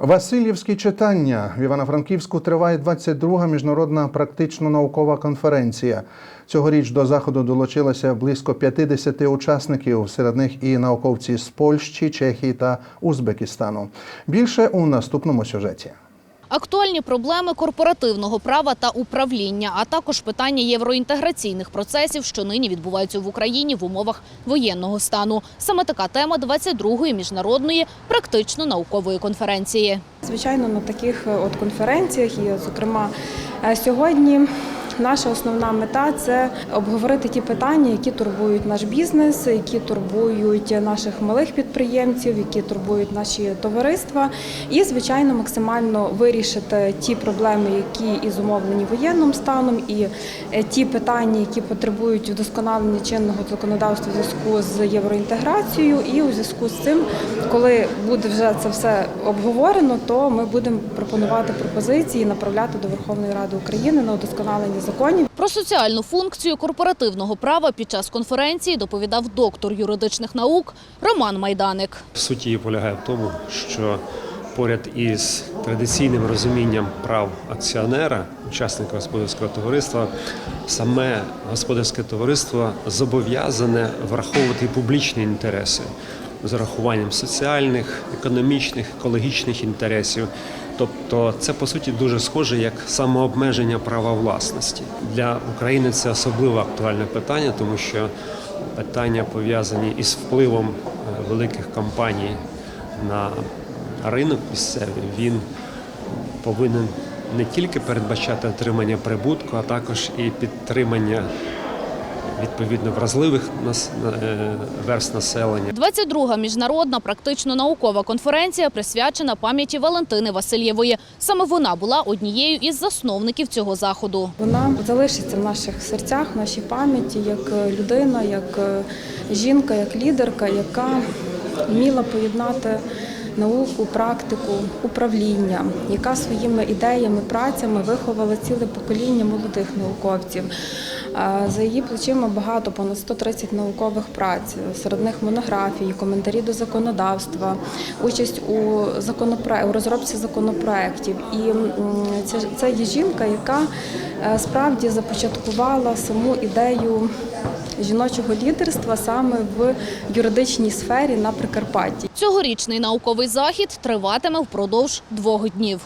Васильівські читання в Івано-Франківську триває 22-га міжнародна практично-наукова конференція. Цьогоріч до заходу долучилося близько 50 учасників, серед них і науковці з Польщі, Чехії та Узбекистану. Більше у наступному сюжеті. Актуальні проблеми корпоративного права та управління, а також питання євроінтеграційних процесів, що нині відбуваються в Україні в умовах воєнного стану. Саме така тема 22-ї міжнародної практично-наукової конференції. Звичайно, на таких е, от конференціях, і, зокрема, е, сьогодні наша основна мета це обговорити ті питання, які турбують наш бізнес, які турбують наших малих підприємців, які турбують наші товариства, і, звичайно, максимально вирішити ті проблеми, які і зумовлені воєнним станом, і е, ті питання, які потребують вдосконалення чинного законодавства в зв'язку з євроінтеграцією, і у зв'язку з цим, коли буде вже це все обговорено, то ми будемо пропонувати пропозиції, направляти до Верховної Ради України на удосконалення законів. Про соціальну функцію корпоративного права під час конференції доповідав доктор юридичних наук Роман Майданик. Суть її полягає в тому, що поряд із традиційним розумінням прав акціонера, учасника господарського товариства, саме господарське товариство зобов'язане враховувати публічні інтереси з урахуванням соціальних, економічних, екологічних інтересів. Тобто це по суті дуже схоже як самообмеження права власності. Для України це особливо актуальне питання, тому що питання пов'язані із впливом е, великих компаній на ринок місцевий, він повинен не тільки передбачати отримання прибутку, а також і підтримання відповідно вразливих нас- е, верст населення. 22-га міжнародна практично-наукова конференція присвячена пам'яті Валентини Васильєвої. Саме вона була однією із засновників цього заходу. Вона залишиться в наших серцях, в нашій пам'яті як людина, як е, жінка, як лідерка, яка вміла поєднати науку, практику, управління, яка своїми ідеями, працями виховала ціле покоління молодих науковців. За її плечима багато, понад 130 наукових праць, серед них монографії, коментарі до законодавства, участь у законопро... у розробці законопроєктів. І це, це є жінка, яка е, справді започаткувала саму ідею жіночого лідерства саме в юридичній сфері на Прикарпатті. Цьогорічний науковий захід триватиме впродовж двох днів.